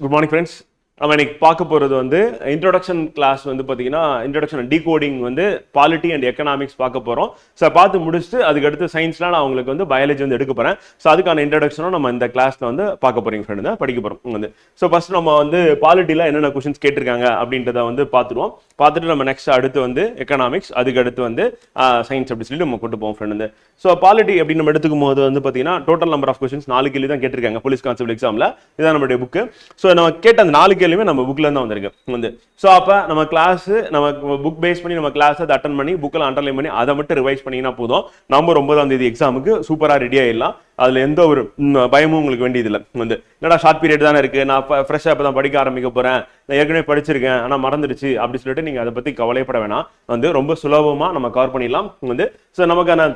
Good morning friends நம்ம இன்னைக்கு பார்க்க போகிறது வந்து இன்ட்ரொடக்ஷன் கிளாஸ் வந்து பார்த்தீங்கன்னா இன்ட்ரொடக்ஷன் டீகோடிங் வந்து பாலிட்டி அண்ட் எக்கனாமிக்ஸ் பார்க்க போகிறோம் ஸோ பார்த்து முடிச்சுட்டு அதுக்கடுத்து சயின்ஸ்லாம் நான் உங்களுக்கு வந்து பயாலஜி வந்து எடுக்க போகிறேன் ஸோ அதுக்கான இன்ட்ரடக்ஷனும் நம்ம இந்த கிளாஸில் வந்து பார்க்க போகிறீங்க ஃப்ரெண்டு தான் படிக்க போகிறோம் வந்து. ஸோ ஃபஸ்ட் நம்ம வந்து பாலிட்டியில் என்னென்ன கொஷின்ஸ் கேட்டிருக்காங்க அப்படின்றத வந்து பார்த்துருவோம். பார்த்துட்டு நம்ம நெக்ஸ்ட் அடுத்து வந்து எக்கனாமிக்ஸ் அதுக்கு அடுத்து வந்து சயின்ஸ் அப்படி சொல்லி நம்ம கொண்டு போவோம் ஃப்ரெண்டு வந்து. ஸோ பாலிட்டி அப்படின்னு நம்ம எடுத்துக்கும் போது வந்து பார்த்தீங்கன்னா டோட்டல் நம்பர் ஆஃப் கொஸ்டின்ஸ் நாலு கேள்வி தான் கேட்டிருக்காங்க போலீஸ் கான்ஸ்டபிள் எக்ஸாமில் இதான் நம்மளுடைய புக்கு ஸோ நம்ம கேட்ட அந்த நாலு கேள்வியுமே நம்ம புக்கில் தான் வந்திருக்கு வந்து. ஸோ அப்போ நம்ம கிளாஸ் நம்ம புக் பேஸ் பண்ணி நம்ம கிளாஸ் அதை அட்டன் பண்ணி புக்கில் அண்டர்லைன் பண்ணி அதை மட்டும் ரிவைஸ் பண்ணிங்கன்னா போதும். நவம்பர் ஒன்பதாம் தேதி எக்ஸாமுக்கு சூப்பராக ரெடி ஆயிடலாம். அதில் எந்த ஒரு பயமும் உங்களுக்கு வேண்டியதில்லை. வந்து என்னடா ஷார்ட் பீரியட் தானே இருக்குது நான் ஃப்ரெஷ்ஷாக இப்போ தான் படிக்க ஆரம்பிக்க போகிறேன் நான் ஏற்கனவே படிச்சிருக்கேன். ஆனால் மறந்துடுச்சு. அப்படி சொல்லிட்டு நீங்கள் அதை பற்றி கவலைப்பட வேணாம். வந்து ரொம்ப சுலபமாக நம்ம கவர் பண்ணிடலாம். வந்து ஸோ நமக்கான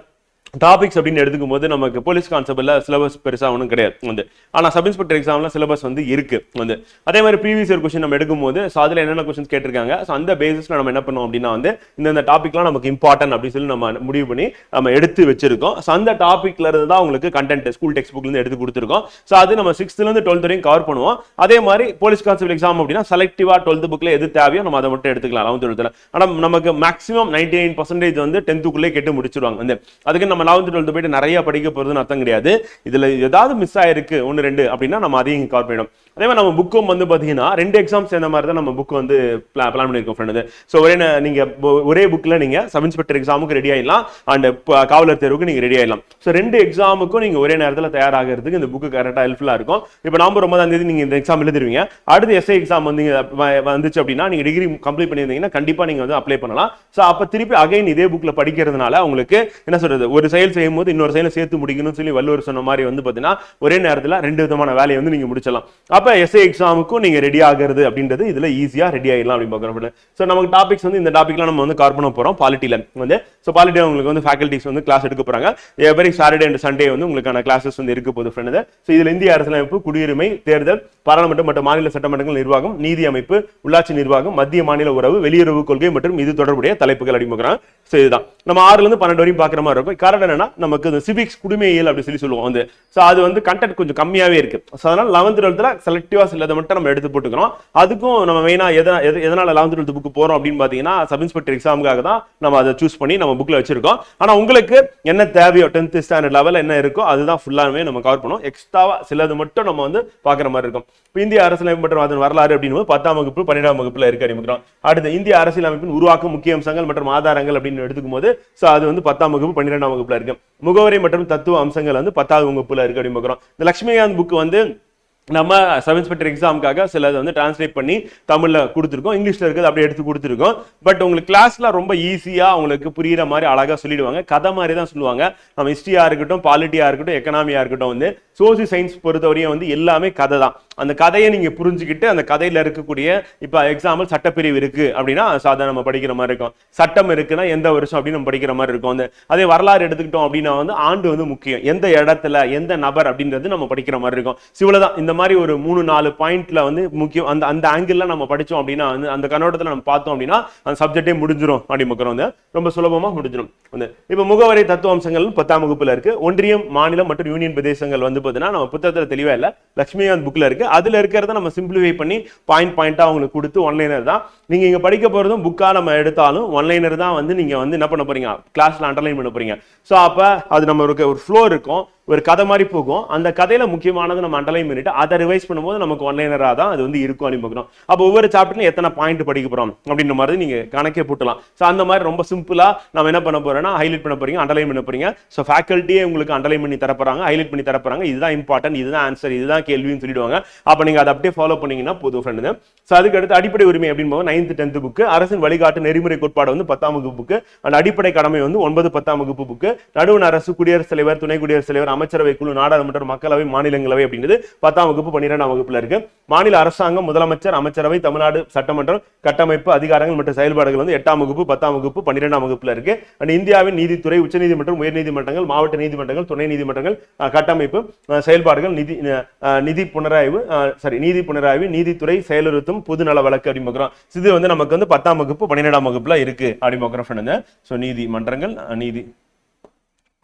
டாபிக்ஸ் அப்படின்னு எடுத்துக்கும் போது நமக்கு போலீஸ் கான்ஸ்டபிள்ல சிலபஸ் பெருசாக ஒன்றும் கிடையாது. வந்து ஆனால் சப் இன்ஸ்பெக்டர் எக்ஸாம்ல சிலபஸ் வந்து இருக்கு. வந்து அதே மாதிரி ப்ரீவியஸ் இயர் கொஸ்டின் நம்ம எடுக்கும்போது ஸோ அதில் என்னென்ன கொஸ்டின்ஸ் கேட்டிருக்காங்க? ஸோ அந்த பேசிஸில் நம்ம என்ன பண்ணுவோம் அப்படின்னா வந்து இந்த டாப்பிக்லாம் நமக்கு இம்பார்ட்டன்ட் அப்படின்னு சொல்லி நம்ம முடிவு பண்ணி நம்ம எடுத்து வச்சிருக்கோம். ஸோ அந்த டாப்பிக்ல இருந்து தான் உங்களுக்கு கண்டென்ட் ஸ்கூல் டெக்ஸ்ட் புக்லேருந்து எடுத்து கொடுத்துருக்கோம். ஸோ அது நம்ம சிக்ஸ்த்லேருந்து டுவெல்த் வரையும் கவர் பண்ணுவோம். அதே மாதிரி போலீஸ் கான்ஸ்டபிள் எக்ஸாம் அப்படின்னா செலக்டிவா டுவெல்த் புக்ல எது தேவையோ நம்ம அதை மட்டும் எடுத்துக்கலாம். லெவன்த் டுவெல்த்தில் ஆனால் நமக்கு மேக்ஸிமம் நைன்டி நைன் பர்சன்டேஜ் வந்து டென்த்துக்குள்ளே கெட்டு முடிச்சிருவாங்க. வந்து அதுக்கு நம்ம லெவன்த் டுவெல்த் போயிட்டு நிறைய படிக்க போகிறதுன்னு அர்த்தம் கிடையாது. இதுல ஏதாவது மிஸ் ஆயிருக்கு ஒன்று ரெண்டு அப்படின்னா நம்ம அதையும் கவர் பண்ணிடும் அதே மாதிரி நம்ம புக்கும் வந்து பாத்தீங்கன்னா ரெண்டு எக்ஸாம் சேர்ந்த மாதிரி தான் நம்ம புக் வந்து பிளான் பண்ணியிருக்கோம் ஃப்ரெண்டு ஸோ ஒரே நீங்கள் ஒரே புக்ல நீங்க சப் இன்ஸ்பெக்டர் எக்ஸாமுக்கு ரெடி ஆகிடலாம் அண்ட் காவலர் தேர்வுக்கு நீங்கள் ரெடி ஆயிடலாம். ஸோ ரெண்டு எக்ஸாமுக்கும் நீங்க ஒரே நேரத்தில் தயாராகிறதுக்கு இந்த புக்கு கரெக்டாக ஹெல்ப்ஃபுல்லாக இருக்கும். இப்போ நவம்பர் ஒன்பதாம் தேதி நீங்க இந்த எக்ஸாம் எழுதிருவீங்க. அடுத்து எஸ்ஐ எக்ஸாம் வந்து வந்துச்சு அப்படின்னா நீங்க டிகிரி கம்ப்ளீட் பண்ணியிருந்தீங்கன்னா கண்டிப்பா நீங்க வந்து அப்ளை பண்ணலாம். ஸோ அப்போ திருப்பி அகைன் இதே புக்ல படிக்கிறதுனால உங்களுக்கு என்ன சொல்றது? ஒரு செயல் செய்யும் போது இன்னொரு செயலை சேர்த்து முடிக்கணும்னு சொல்லி வள்ளுவர் சொன்ன மாதிரி வந்து பார்த்தீங்கன்னா ஒரே நேரத்தில் ரெண்டு விதமான வேலையை வந்து நீங்க முடிச்சிடலாம். அப்போ எஸ்ஐ எக்ஸாமுக்கும் நீங்க ரெடி ஆகிறது அப்படின்றது இதுல ஈஸியாக ரெடி ஆகிடலாம் அப்படின்னு பார்க்குறோம். ஸோ நமக்கு டாபிக்ஸ் வந்து இந்த டாபிக்லாம் நம்ம வந்து கவர் பண்ண போகிறோம் பாலிட்டியில் வந்து ஸோ பாலிட்டி உங்களுக்கு வந்து ஃபேக்கல்ட்டிஸ் வந்து கிளாஸ் எடுக்க போகிறாங்க எவரி சாட்டர்டே அண்ட் சண்டே வந்து உங்களுக்கான கிளாஸஸ் வந்து இருக்க போகுது ஃப்ரெண்டு ஸோ இதில் இந்திய அரசியலமைப்பு குடியுரிமை தேர்தல் பாராளுமன்றம் மற்றும் மாநில சட்டமன்றங்கள் நிர்வாகம் நீதி அமைப்பு உள்ளாட்சி நிர்வாகம் மத்திய மாநில உறவு வெளியுறவு கொள்கை மற்றும் இது தொடர்புடைய தலைப்புகள் அப்படிங்கிறாங்க ஸோ இதுதான். நம்ம ஆறுலேருந்து பன்னெண்டு வரையும் பார்க்குற மாதிரி இருக்கும். காரணம் என்னன்னா நமக்கு இந்த சிவிக்ஸ் குடிமையியல் அப்படி சொல்லி சொல்லுவோம். வந்து ஸோ அது வந்து கண்டென்ட் கொஞ்சம் கம்மியாவே இருக்கு. ஸோ அதனால லெவன்த் டுவெல்த்தில் செலக்டிவா சிலதை மட்டும் நம்ம எடுத்து போட்டுக்கிறோம். அதுக்கும் நம்ம மெயினாக எதனா எது எதனால லெவன்த் டுவெல்த் புக்கு போறோம் அப்படின்னு பார்த்தீங்கன்னா சப் இன்ஸ்பெக்டர் எக்ஸாமுக்காக தான் நம்ம அதை சூஸ் பண்ணி நம்ம புக்ல வச்சிருக்கோம். ஆனா உங்களுக்கு என்ன தேவையோ டென்த் ஸ்டாண்டர்ட் லெவலில் என்ன இருக்கோ அதுதான் ஃபுல்லாகவே நம்ம கவர் பண்ணுவோம். எக்ஸ்ட்ராவா சிலது மட்டும் நம்ம வந்து பார்க்குற மாதிரி இருக்கும். இப்போ இந்திய அரசியலமைப்பு மற்றும் அதன் வரலாறு அப்படின்னு பத்தாம் வகுப்பு பன்னிரெண்டாம் வகுப்புல இருக்க அறிமுகம் அடுத்து இந்திய அரசியலமைப்பின் உருவாக்கும் முக்கிய அம்சங்கள் மற்றும் ஆதாரங்கள் அப்படின்னு எடுத்துக்கும் போது ஸோ அது வந்து பத்தாம் வகுப்பு பன்னிரெண்டாம் வகுப்புல இருக்கு. முகவரி மற்றும் தத்துவ அம்சங்கள் வந்து பத்தாவது வகுப்புல இருக்கு அப்படின்னு பார்க்குறோம். இந்த லட்சுமிகாந்த் புக் வந்து நம்ம சப் இன்ஸ்பெக்டர் எக்ஸாமுக்காக சிலது வந்து டிரான்ஸ்லேட் பண்ணி தமிழ்ல கொடுத்துருக்கோம். இங்கிலீஷ்ல இருக்கிறது அப்படியே எடுத்து கொடுத்துருக்கோம். பட் உங்களுக்கு கிளாஸ்ல ரொம்ப ஈஸியா உங்களுக்கு புரியுற மாதிரி அழகா சொல்லிடுவாங்க. கதை மாதிரி தான் சொல்லுவாங்க. நம்ம ஹிஸ்டரியா இருக்கட்டும் பாலிட்டியா இருக்கட்டும் எக்கனாமியா இருக்கட்டும் வந்து சோசியல் சயின்ஸ் பொறுத்தவரையும் வந்து எல்லாமே கதை தான். அந்த கதையை நீங்கள் புரிஞ்சுக்கிட்டு அந்த கதையில் இருக்கக்கூடிய இப்போ எக்ஸாம்பிள் சட்டப்பிரிவு இருக்குது அப்படின்னா சாதாரண நம்ம படிக்கிற மாதிரி இருக்கும். சட்டம் இருக்குன்னா எந்த வருஷம் அப்படின்னு நம்ம படிக்கிற மாதிரி இருக்கும். வந்து அதே வரலாறு எடுத்துக்கிட்டோம் அப்படின்னா வந்து ஆண்டு வந்து முக்கியம். எந்த இடத்துல எந்த நபர் அப்படின்றது நம்ம படிக்கிற மாதிரி இருக்கும். சிவலதான் இந்த மாதிரி ஒரு மூணு நாலு பாயிண்ட்ல வந்து முக்கியம் அந்த அந்த ஆங்கிளில் நம்ம படித்தோம் அப்படின்னா வந்து அந்த கண்ணோட்டத்தில் நம்ம பார்த்தோம் அப்படின்னா அந்த சப்ஜெக்டே முடிஞ்சிடும் அப்படி பார்க்குறோம். வந்து ரொம்ப சுலபமாக முடிஞ்சிடும் வந்து இப்போ முகவரி தத்துவ அம்சங்கள் பத்தாம் வகுப்பில் இருக்குது ஒன்றியம் மாநிலம் மற்றும் யூனியன் பிரதேசங்கள் வந்து பார்த்தீங்கன்னா நம்ம புத்தகத்துல தெளிவா இல்ல. லட்சுமிகாந்த் இருக்குது இருக்குது அதுல இருக்கிறத நம்ம சிம்பிளிஃபை பண்ணி பாயிண்ட் பாயிண்ட்டாக அவங்களுக்கு கொடுத்து ஒன்லைனர் தான். நீங்கள் இங்கே படிக்க போகிறதும் புக்காக நம்ம எடுத்தாலும் ஒன்லைனர் தான் வந்து நீங்கள் வந்து என்ன பண்ண போறீங்க? கிளாஸில் அண்டர்லைன் பண்ண போறீங்க. ஸோ அப்போ அது நம்ம ஒரு ஒரு ஃப்ளோ இருக்கும் ஒரு கதை மாதிரி போகும். அந்த கதையில் முக்கியமானது நம்ம அண்டர்லைன் பண்ணிட்டு அதை ரிவைஸ் பண்ணும்போது நமக்கு ஒன்லைனராக தான் அது வந்து இருக்கும் அப்படின்னு பார்க்கணும். அப்போ ஒவ்வொரு சாப்டர்லையும் எத்தனை பாயிண்ட் படிக்க போகிறோம் அப்படின்ற மாதிரி நீங்க கணக்கே போட்டலாம். ஸோ அந்த மாதிரி ரொம்ப சிம்பிளாக நம்ம என்ன பண்ண போறோம்னா ஹைலைட் பண்ண போகிறீங்க அண்டர்லைன் பண்ண போறீங்க. ஸோ ஃபேக்கல்ட்டியே உங்களுக்கு அண்டர்லைன் பண்ணி தரப்போறாங்க ஹைலைட் பண்ணி தரப்போறாங்க இதுதான் இம்பார்ட்டன்ட் இதுதான் ஆன்சர் இதுதான் கேள்வின்னு சொல்லிடுவாங்க. அப்போ நீங்கள் அதை அப்படியே ஃபாலோ பண்ணீங்கன்னா போதும் ஃப்ரெண்டு ஸோ அதுக்கு அடுத்து அடிப்படை உரிமை அப்படின்னு போது நைன்த் டென்த் புக்கு அரசின் வழிகாட்டு நெறிமுறை கோட்பாடு வந்து பத்தாம் வகுப்பு புக்கு அண்ட் அடிப்படை கடமை வந்து ஒன்பது பத்தாம் வகுப்பு புக்கு நடுவண் அரசு குடியரசுத் தலைவர் துணை குடியரசுத் தலைவர் அமைச்சரவை குழு நாடாளுமன்ற மக்களவை மாநிலங்களவை அப்படின்றது பத்தாம் வகுப்பு பன்னிரெண்டாம் வகுப்புல இருக்கு. மாநில அரசாங்கம் முதலமைச்சர் அமைச்சரவை தமிழ்நாடு சட்டமன்றம் கட்டமைப்பு அதிகாரங்கள் மற்றும் செயல்பாடுகள் வந்து எட்டாம் வகுப்பு பத்தாம் வகுப்பு பன்னிரெண்டாம் வகுப்புல இருக்கு. அண்ட் இந்தியாவின் நீதித்துறை உச்சநீதிமன்றம் உயர்நீதிமன்றங்கள் மாவட்ட நீதிமன்றங்கள் துணை நீதிமன்றங்கள் கட்டமைப்பு செயல்பாடுகள் நிதி நிதி புனராய்வு சாரி நீதி புனராய்வு நீதித்துறை செயலுறுத்தும் பொது நல வழக்கு அப்படின்னு பார்க்குறோம் இது வந்து நமக்கு வந்து பத்தாம் வகுப்பு பன்னிரெண்டாம் வகுப்புல இருக்கு அப்படி பார்க்குறோம் ஃப்ரெண்டுங்க ஸோ நீதி மன்றங்கள் நீதி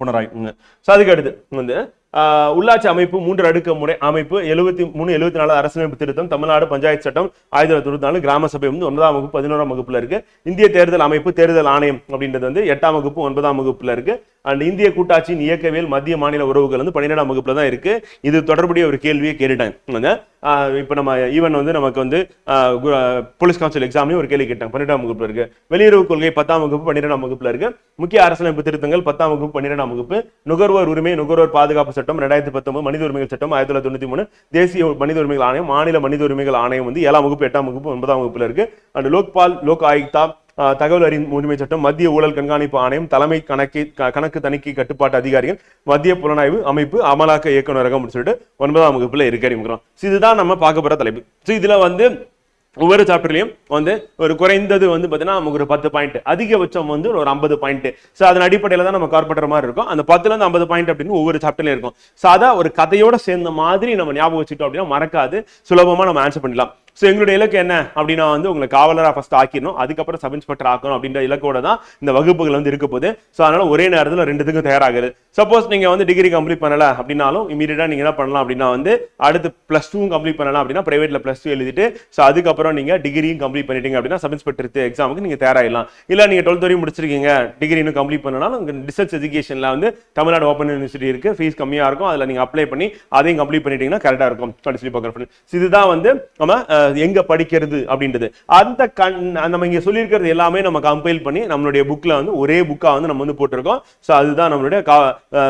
புனராய்வுங்க. ஸோ அதுக்கு அடுத்து வந்து ஆஹ் உள்ளாட்சி அமைப்பு மூன்று அடுக்கு முறை அமைப்பு எழுபத்தி மூணு எழுபத்தி நாலு அரசியலமைப்பு திருத்தம் தமிழ்நாடு பஞ்சாயத்து சட்டம் ஆயிரத்தி தொள்ளாயிரத்தி தொண்ணூத்தி நாலு கிராம சபை வந்து ஒன்பதாம் வகுப்பு பதினோராம் வகுப்புல இருக்கு. இந்திய தேர்தல் அமைப்பு தேர்தல் ஆணையம் அப்படின்றது வந்து எட்டாம் வகுப்பு ஒன்பதாம் வகுப்புல இருக்கு. அண்ட் இந்திய கூட்டாட்சியின் இயக்கவியல் மத்திய மாநில உறவுகள் வந்து பன்னிரெண்டாம் வகுப்புல தான் இருக்கு. இது தொடர்புடைய ஒரு கேள்வியை கேட்டுட்டாங்க இப்போ நம்ம ஈவன் வந்து நமக்கு வந்து போலீஸ் கவுன்சில் எக்ஸாம்லேயும் ஒரு கேள்வி கேட்டாங்க பன்னிரெண்டாம் வகுப்புல இருக்கு. வெளியுறவு கொள்கை பத்தாம் வகுப்பு பன்னிரெண்டாம் வகுப்புல இருக்கு. முக்கிய அரசியலமைப்பு திருத்தங்கள் பத்தாம் வகுப்பு பன்னிரெண்டாம் வகுப்பு. நுகர்வோர் உரிமை நுகர்வோர் பாதுகாப்பு சட்டம் ரெண்டாயிரத்தி பத்தொன்பது மனித உரிமைகள் சட்டம் ஆயிரத்தி தொள்ளாயிரத்தி தொண்ணூத்தி மூணு. தேசிய மனித உரிமைகள் ஆணையம் மாநில மனித உரிமைகள் ஆணையம் வந்து ஏழாம் வகுப்பு எட்டாம் வகுப்பு ஒன்பதாம் வகுப்புல இருக்கு. அண்ட் லோக்பால் லோக் ஆயுக்தா தகவல் அறியும் உரிமை சட்டம் மத்திய ஊழல் கண்காணிப்பு ஆணையம் தலைமை கணக்கு க- கணக்கு தணிக்கை கட்டுப்பாட்டு அதிகாரிகள் மத்திய புலனாய்வு அமைப்பு அமலாக்க இயக்குநரகம் சொல்லிட்டு ஒன்பதாம் வகுப்புல இருக்கு அறிமுகம் இதுதான் நம்ம பார்க்க போற தலைப்பு. ஸோ இதுல வந்து ஒவ்வொரு சாப்டர்லயும் வந்து ஒரு குறைந்தது வந்து பார்த்தீங்கன்னா நமக்கு ஒரு பத்து பாயிண்ட் அதிகபட்சம் வந்து ஒரு ஐம்பது பாயிண்ட் ஸோ அதன் அடிப்படையில் தான் நம்ம கார்பெட்டர் மாதிரி இருக்கும். அந்த பத்துல இருந்து ஐம்பது பாயிண்ட் அப்படின்னு ஒவ்வொரு சாப்டர்லயும் இருக்கும். ஸோ ஒரு கதையோட சேர்ந்த மாதிரி நம்ம ஞாபகம் வச்சுட்டோம் அப்படின்னா மறக்காது. சுலபமா நம்ம ஆன்சர் பண்ணலாம் ஸோ எங்களுடைய இலக்கு என்ன? அப்படின்னா வந்து உங்களை காவலராக ஃபஸ்ட் ஆக்கிடணும். அதுக்கப்புறம் சப் இன்ஸ்பெக்டர் ஆக்கணும் அப்படின்ற இலக்கோட தான் இந்த வகுப்புகள் வந்து இருக்க போகுது. ஸோ அதனால ஒரே நேரத்தில் ரெண்டுத்துக்கும் தயாராகுது சப்போஸ் நீங்கள் வந்து டிகிரி கம்ப்ளீட் பண்ணலை அப்படின்னாலும் இமீடியட்டாக நீங்கள் என்ன பண்ணலாம் அப்படின்னா வந்து அடுத்து ப்ளஸ் டூவும் கம்ப்ளீட் பண்ணலாம் அப்படின்னா ப்ரைவேட்டில் ப்ளஸ் டூ எழுதிட்டு ஸோ அதுக்கப்புறம் நீங்கள் டிகிரியும் கம்ப்ளீட் பண்ணிட்டீங்க அப்படின்னா சப் இன்ஸ்பெக்டர் எக்ஸாமுக்கு நீங்கள் தயாராகலாம் இல்லை நீங்கள் டுவெல்த் வரையும் முடிச்சிருக்கீங்க டிகிரி இன்னும் கம்ப்ளீட் பண்ணனாலும் உங்கள் டிஸ்டன்ஸ் எஜுகேஷனில் வந்து தமிழ்நாடு ஓப்பன் யூனிவர்சிட்டி இருக்குது ஃபீஸ் கம்மியாக இருக்கும் அதில் நீங்கள் அப்ளை பண்ணி அதையும் கம்ப்ளீட் பண்ணிட்டீங்கன்னா கரெக்டாக இருக்கும். அப்படி சொல்லி பார்க்குறேன் இதுதான் வந்து நம்ம எங்கே படிக்கிறது அப்படின்றது. அந்த கண் நம்ம இங்கே சொல்லியிருக்கிறது எல்லாமே நம்ம கம்பைல் பண்ணி நம்மளுடைய புக்கில் வந்து ஒரே புக்காக வந்து நம்ம வந்து போட்டிருக்கோம். ஸோ அதுதான் நம்மளுடைய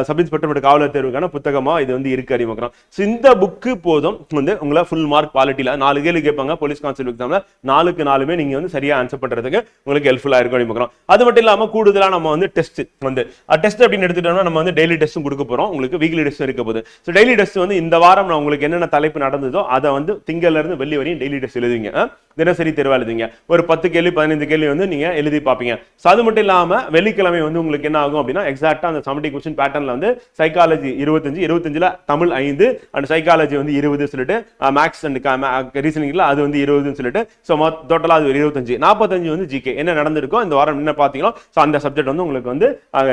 சப் இன்ஸ்பெக்டர் காவலர் தேர்வுக்கான புத்தகமா இது வந்து இருக்கு அறிமுகம். ஸோ இந்த புக்கு போதும் வந்து உங்களை ஃபுல் மார்க் குவாலிட்டியில நாலு கேள்வி கேட்பாங்க போலீஸ் கான்ஸ்டபிள் எக்ஸாம்ல நாலுக்கு நாலுமே நீங்க வந்து சரியா ஆன்சர் பண்றதுக்கு உங்களுக்கு ஹெல்ப்ஃபுல்லா இருக்கும் அறிமுகம். அது மட்டும் இல்லாம கூடுதலா நம்ம வந்து டெஸ்ட் வந்து டெஸ்ட் அப்படின்னு எடுத்துட்டோம்னா நம்ம வந்து டெய்லி டெஸ்ட்டும் கொடுக்க போறோம். உங்களுக்கு வீக்லி டெஸ்ட் இருக்க போகுது. ஸோ டெய்லி டெஸ்ட் வந்து இந்த வாரம் நான் உங்களுக்கு என்னென்ன தலைப்பு நடந்ததோ அதை வந்து திங்கள்லேருந்து வெள்ளி வரையும் டெய்லி டெஸ்ட் எழுதுவீங்க. தினசரி தேர்வா எழுதுவீங்க. ஒரு பத்து கேள்வி பதினைந்து கேள்வி வந்து நீங்க எழுதி பார்ப்பீங்க. ஸோ அது மட்டும் இல்லாம வெள்ளிக்கிழமை வந்து உங்களுக்கு என்ன ஆகும் அப்படின்னா எக்ஸாக்டா அந்த சமட்டி கொஸ்டின் பேட்டர்ன்ல வந்து சைக்காலஜி இருபத்தஞ்சு இருபத்தஞ்சுல தமிழ் ஐந்து அண்ட் சைக்காலஜி வந்து இருபது சொல்லிட்டு மேக்ஸ் அண்ட் ரீசனிங்ல அது வந்து இருபதுன்னு சொல்லிட்டு ஸோ டோட்டலா அது ஒரு இருபத்தஞ்சு. நாற்பத்தஞ்சு வந்து ஜிகே என்ன நடந்திருக்கோ இந்த வாரம் என்ன பார்த்தீங்களோ ஸோ அந்த சப்ஜெக்ட் வந்து உங்களுக்கு வந்து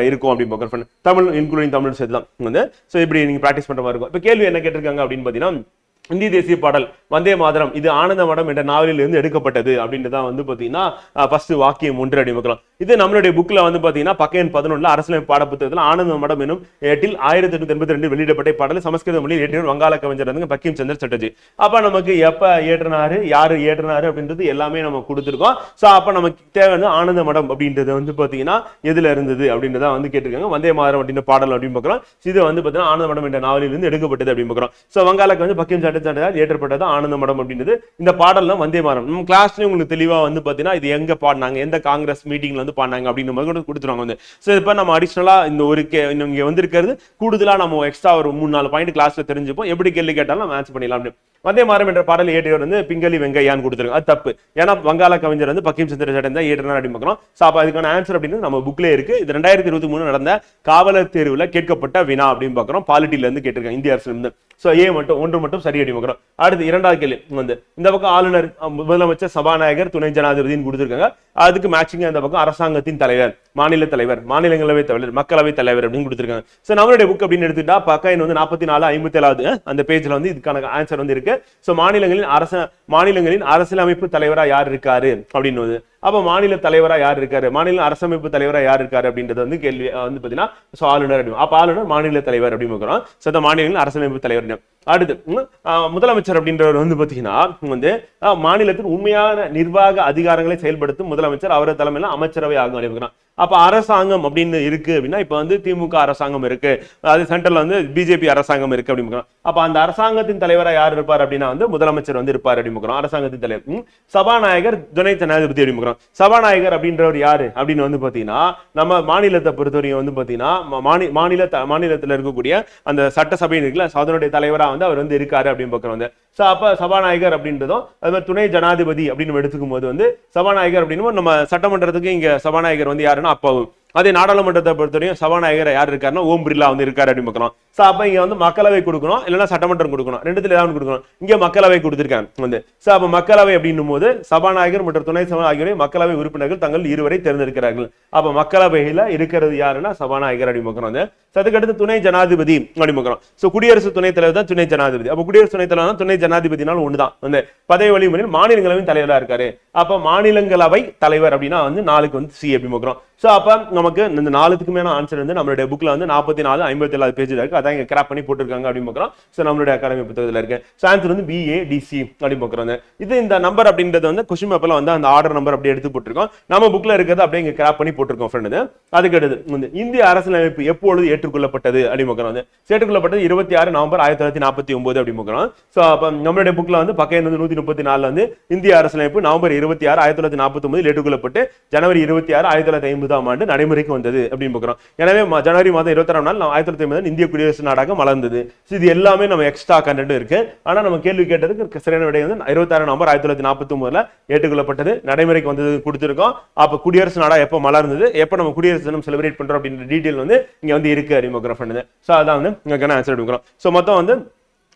இருக்கும் அப்படின்னு பார்க்குறேன் தமிழ் இன்க்ளூடிங் தமிழ் சேர்த்து தான் வந்து. ஸோ இப்படி நீங்க ப்ராக்டிஸ் பண்ற மாதிரி இருக்கும். இப்போ கேள்வி என்ன கேட்டிருக்காங்க அப்படின்னு பார்த்தீங்கன்னா இந்திய தேசிய பாடல் வந்தே மாதரம் இது ஆனந்த மடம் என்ற நாவலில் இருந்து எடுக்கப்பட்டது அப்படின்ட்டு தான் வந்து பார்த்தீங்கன்னா ஃபர்ஸ்ட் வாக்கியம் ஒன்று அடிமக்கலாம் இது நம்மளுடைய புக்கில் வந்து பார்த்தீங்கன்னா பக்க எண் அரசியலமைப்பு அரசியல் பாடப்புத்தகத்தில் ஆனந்த மடம் எனும் ஏட்டில் ஆயிரத்தி எட்நூத்தி எண்பத்தி ரெண்டு வெளியிடப்பட்ட பாடல் சமஸ்கிருத மொழியில் ஏற்றினர் வங்காள கவிஞர் வந்து பக்கிம் சந்திர சட்டர்ஜி. அப்ப நமக்கு எப்ப ஏற்றினாரு யாரு ஏற்றினாரு அப்படின்றது எல்லாமே நம்ம கொடுத்துருக்கோம். சோ அப்ப நமக்கு தேவையான ஆனந்த மடம் அப்படின்றது வந்து பாத்தீங்கன்னா எதுல இருந்தது அப்படின்றத வந்து கேட்டிருக்காங்க. வந்தே மாதரம் அப்படின்ற பாடல் அப்படின்னு பார்க்கலாம். இது வந்து பாத்தீங்கன்னா ஆனந்த மடம் என்ற நாவலில் இருந்து எடுக்கப்பட்டது அப்படின்னு பார்க்குறோம் சோ வங்காளக்கு வந்து பக்கிம் சட்ட சட்டத்தால் ஏற்றப்பட்டது ஆனந்த மடம் அப்படின்றது இந்த பாடல் வந்தே மாதரம் நம்ம கிளாஸ்லேயும் உங்களுக்கு தெளிவா வந்து பாத்தீங்கன்னா இது எங்க பாடினாங்க எந்த காங்கிரஸ் மீட்டிங்ல வந்து பாடினாங்க அப்படின்னு மாதிரி கூட கொடுத்துருவாங்க வந்து. ஸோ இப்போ நம்ம அடிஷ்னலாக இந்த ஒரு கே இங்கே வந்திருக்கிறது கூடுதலா நம்ம எக்ஸ்ட்ரா ஒரு மூணு நாலு பாயிண்ட் கிளாஸில் தெரிஞ்சுப்போம். எப்படி கேள்வி கேட்டாலும் மேட்ச் பண்ணிடலாம் அப்படின்னு. வந்தே மாறம் என்ற பாடல் ஏற்றியவர் வந்து பிங்களி வெங்கையான்னு கொடுத்துருங்க அது தப்பு. ஏன்னா வங்காள கவிஞர் வந்து பக்கிம் சந்திர சட்டம் தான் ஏற்றினார் அப்படின்னு பார்க்கலாம் ஸோ அப்போ அதுக்கான ஆன்சர் அப்படின்னு நம்ம புக்லேயே இருக்கு. இது ரெண்டாயிரத்தி இருபத்தி மூணு நடந்த காவலர் தேர்வுல கேட்கப்பட்ட வினா அப்படின்னு பார்க்குறோம் பாலிட்டில இருந்து கேட்டிருக்காங்க. இந்திய அரசு இருந்து. ஸோ ஏ மட்டும் ஒன்று மட்டும் சரி அப்படின்னு பார்க்குறோம் அடுத்து இரண்டாவது கேள்வி வந்து இந்த பக்கம் ஆளுநர் முதலமைச்சர் சபாநாயகர் துணை ஜனாதிபதினு கொடுத்துருக்காங்க. அதுக்கு மேட்சிங்காக அந்த பக்கம் அரசாங்கத்தின் தலைவர் மாநில தலைவர் மாநிலங்களவை தலைவர் மக்களவை தலைவர் அப்படின்னு கொடுத்துருக்காங்க. ஸோ நம்மளுடைய புக் அப்படின்னு எடுத்துட்டா பக்கம் வந்து நாற்பத்தி நாலு ஐம்பத்தி ஏழாவது அந்த பேஜ்ல வந்து இதுக்கான ஆன்சர் வந்து இருக்கு. ஸோ மாநிலங்களின் அரச மாநிலங்களின் அரசியலமைப்பு தலைவரா யார் இருக்காரு? அப்படின்னு அப்ப மாநில தலைவரா யார் இருக்காரு? மாநில அரசமைப்பு தலைவரா யார் இருக்காரு அப்படின்றது வந்து கேள்வி வந்து பாத்தீங்கன்னா ஸோ ஆளுநர் அப்படின்னு. அப்போ ஆளுநர் மாநில தலைவர் அப்படின்னு பார்க்குறோம். ஸோ அந்த மாநிலங்களின் அரசமைப்பு தலைவர் அடுத்து முதலமைச்சர் அப்படின்றவர் வந்து பாத்தீங்கன்னா வந்து மாநிலத்தின் உண்மையான நிர்வாக அதிகாரங்களை செயல்படுத்தும் முதலமைச்சர். அவரது தலைமையில அமைச்சரவை ஆகும் அப்படிங்கிறான் அப்ப அரசாங்கம் அப்படின்னு இருக்கு அப்படின்னா இப்ப வந்து திமுக அரசாங்கம் இருக்கு. அது சென்டர்ல வந்து பிஜேபி அரசாங்கம் இருக்கு அப்படின்னு அப்ப அந்த அரசாங்கத்தின் தலைவரா யார் இருப்பார் அப்படின்னா வந்து முதலமைச்சர் வந்து இருப்பார் அப்படின்னு அரசாங்கத்தின் தலைவர் சபாநாயகர் துணை ஜனாதிபதி அப்படின்னு சபாநாயகர் அப்படின்றவர் யாரு அப்படின்னு வந்து பாத்தீங்கன்னா நம்ம மாநிலத்தை பொறுத்தவரையும் வந்து பாத்தீங்கன்னா மாநில மாநில மாநிலத்தில் இருக்கக்கூடிய அந்த சட்டசபை இருக்குல்ல அதனுடைய தலைவரா வந்து அவர் வந்து இருக்காரு அப்படின்னு பார்க்கிறோம். வந்து ஸோ அப்ப சபாநாயகர் அப்படின்றதும் அது மாதிரி துணை ஜனாதிபதி அப்படின்னு எடுத்துக்கும் போது வந்து சபாநாயகர் அப்படின்னு நம்ம சட்டமன்றத்துக்கு இங்க சபாநாயகர் வந்து யாருன்னா அப்பாவும் அதே நாடாளுமன்றத்தை பொறுத்தவரையும் சபாநாயகர் யார் இருக்காருன்னா ஓம் பிர்லா வந்து இருக்காரு அப்படின்னு பார்க்கலாம். ஸோ அப்போ இங்க வந்து மக்களவை கொடுக்கணும் இல்லைன்னா சட்டமன்றம் கொடுக்கணும். ரெண்டுத்துல ஏதாவது கொடுக்கணும். இங்க மக்களவை கொடுத்துருக்காங்க வந்து. ஸோ அப்போ மக்களவை அப்படின்னும் போது சபாநாயகர் மற்றும் துணை சபாநாயகர் ஆகியோரை மக்களவை உறுப்பினர்கள் தங்கள் இருவரை தேர்ந்தெடுக்கிறார்கள். அப்ப மக்களவையில இருக்கிறது யாருன்னா சபாநாயகர் அப்படின்னு பார்க்குறோம் வந்து. அதுக்கடுத்து துணை ஜனாதிபதி அப்படின்னு பார்க்குறோம் ஸோ குடியரசு துணைத் தலைவர் தான் துணை ஜனாதிபதி. அப்போ குடியரசு துணைத் தலைவர் துணை ஜனாதிபதினாலும் ஒண்ணுதான் வந்து. பதவி வழிமுறையில் மாநிலங்களவையின் தலைவராக இருக்காரு. அப்போ மாநிலங்களவை தலைவர் அப்படின்னா வந்து நாளுக்கு வந்து சி அப்படி பார்க்குறோம் ஸோ அப்போ நமக்கு இந்த நாலுக்குமே ஆன்சர் வந்து நம்மளுடைய புக்கில் வந்து நாற்பத்தி நாலு ஐம்பத்தி ஏழாவது பேஜில் இருக்கு. அதான் இங்கே கிராப் பண்ணி போட்டிருக்காங்க அப்படின்னு பார்க்குறோம் ஸோ நம்மளுடைய அகாடமி புத்தகத்தில் இருக்கு. ஸோ ஆன்சர் வந்து பிஏ டிசி அப்படின்னு பார்க்குறோம் இது இந்த நம்பர் அப்படின்றது வந்து கொஷின் பேப்பரில் வந்து அந்த ஆர்டர் நம்பர் அப்படியே எடுத்து போட்டிருக்கோம். நம்ம புக்கில் இருக்கிறது அப்படியே இங்கே கிராப் பண்ணி போட்டிருக்கோம் ஃப்ரெண்டு அதுக்கு அடுத்து வந்து இந்திய அரசியலமைப்பு எப்பொழுது ஏற்றுக்கொள்ளப்பட்டது அப்படின்னு பார்க்குறோம் வந்து. ஏற்றுக்கொள்ளப்பட்டது இருபத்தி ஆறு நவம்பர் ஆயிரத்தி தொள்ளாயிரத்தி நாற்பத்தி ஒன்பது அப்படின்னு பார்க்குறோம் ஸோ அப்போ நம்மளுடைய புக்கில் வந்து பக்கம் வந்து நூத்தி முப்பத்தி நாலில் வந்து இந்திய அரசியலமைப்பு நவம்பர் இருபத்தி ஆறு ஆயிரத்தி தொள்ளாயிரத்தி நாற்பத்தி ஒன்பது ஏற்றுக்கொள்ளப்பட்டு ஜனவரி இருபத்தி ஆறு ஆயிரத்தி தொள்ளாயிரத்தி ஐம்பதாம் ஆண்டு நடைமுறைக்கு வந்தது அப்படின்னு பார்க்குறோம். எனவே ஜனவரி மாதம் இருபத்தாறாம் நாள் ஆயிரத்தி தொள்ளாயிரத்தி ஐம்பது இந்திய குடியரசு நாடாக மலர்ந்தது. இது எல்லாமே நம்ம எக்ஸ்ட்ரா கண்டென்ட் இருக்கு. ஆனா நம்ம கேள்வி கேட்டதுக்கு சரியான விடை வந்து இருபத்தாறு நவம்பர் ஆயிரத்தி தொள்ளாயிரத்தி நாற்பத்தி ஒன்பதுல ஏற்றுக்கொள்ளப்பட்டது. நடைமுறைக்கு வந்தது கொடுத்துருக்கோம். அப்ப குடியரசு நாடா எப்போ மலர்ந்தது? எப்போ நம்ம குடியரசு தினம் செலிப்ரேட் பண்றோம் அப்படின்ற டீட்டெயில் வந்து இங்க வந்து இருக்கு அறிமுகம் ஸோ அதான் வந்து இங்கே ஆன்சர் எடுக்கிறோம் ஸோ மொத்தம் வந்து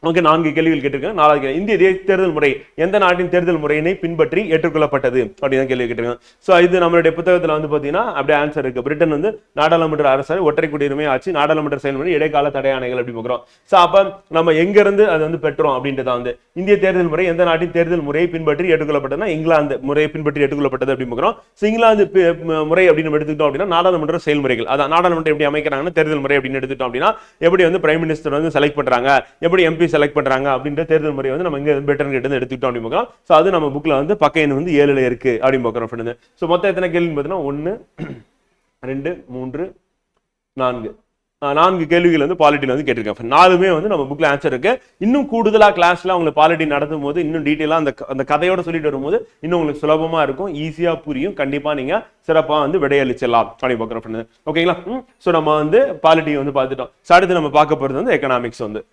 ஓகே நான்கு கேள்விகள் கேட்டிருக்காங்க நாலாவது கேள்வி இந்திய தேசிய தேர்தல் முறை எந்த நாட்டின் தேர்தல் முறையினை பின்பற்றி ஏற்றுக்கொள்ளப்பட்டது? அப்படின்னு கேள்வி கேட்டிருக்காங்க ஸோ இது நம்மளுடைய புத்தகத்தில் வந்து பார்த்தீங்கன்னா அப்படியே ஆன்சர் இருக்கு. பிரிட்டன் வந்து நாடாளுமன்ற அரசு ஒற்றை குடியுரிமை ஆச்சு நாடாளுமன்ற செயல்முறை இடைக்கால தடை ஆணைகள் அப்படி பார்க்குறோம். ஸோ அப்போ நம்ம எங்கேருந்து அதை வந்து பெற்றோம் அப்படின்றத வந்து இந்திய தேர்தல் முறை எந்த நாட்டின் தேர்தல் முறையை பின்பற்றி ஏற்றுக்கொள்ளப்பட்டதுன்னா இங்கிலாந்து முறையை பின்பற்றி ஏற்றுக்கொள்ளப்பட்டது அப்படின்னு பார்க்குறோம். ஸோ இங்கிலாந்து முறை அப்படின்னு எடுத்துக்கிட்டோம் அப்படின்னா நாடாளுமன்ற செயல்முறைகள். அதான் நாடாளுமன்றம் எப்படி அமைக்கிறாங்கன்னா தேர்தல் முறை அப்படின்னு எடுத்துக்கிட்டோம் அப்படின்னா எப்படி வந்து பிரைம் மினிஸ்டர் வந்து செலக்ட் பண்றாங்க? எப்படி எம்பி செலக்ட் பண்றாங்க அப்படின்ற தேர்தல் முறை வந்து நம்ம இங்க பெட்டர் கிட்ட எடுத்துக்கிட்டோம் அப்படின்னு பார்க்கலாம். ஸோ அது நம்ம புக்ல வந்து பக்க எண் வந்து ஏழில் இருக்கு அப்படின்னு பார்க்குறோம் ஃப்ரெண்டு ஸோ மொத்தம் எத்தனை கேள்வின்னு பார்த்தீங்கன்னா ஒன்று ரெண்டு மூன்று நான்கு. நான்கு கேள்விகள் வந்து பாலிட்டியில் வந்து கேட்டிருக்கேன் நாலுமே வந்து நம்ம புக்ல ஆன்சர் இருக்கு. இன்னும் கூடுதலா கிளாஸ்ல உங்களுக்கு பாலிட்டி நடத்தும் போது இன்னும் டீட்டெயிலாக அந்த அந்த கதையோட சொல்லிட்டு வரும்போது இன்னும் உங்களுக்கு சுலபமா இருக்கும் ஈஸியா புரியும். கண்டிப்பா நீங்க சிறப்பாக வந்து விடையளிச்சிடலாம் அப்படின்னு பார்க்குறோம் ஓகேங்களா ஸோ நம்ம வந்து பாலிட்டி வந்து பார்த்துட்டோம். ஸோ அடுத்து நம்ம பார்க்க போகிறது வந்து எக்கனாமிக்ஸ் வந்து.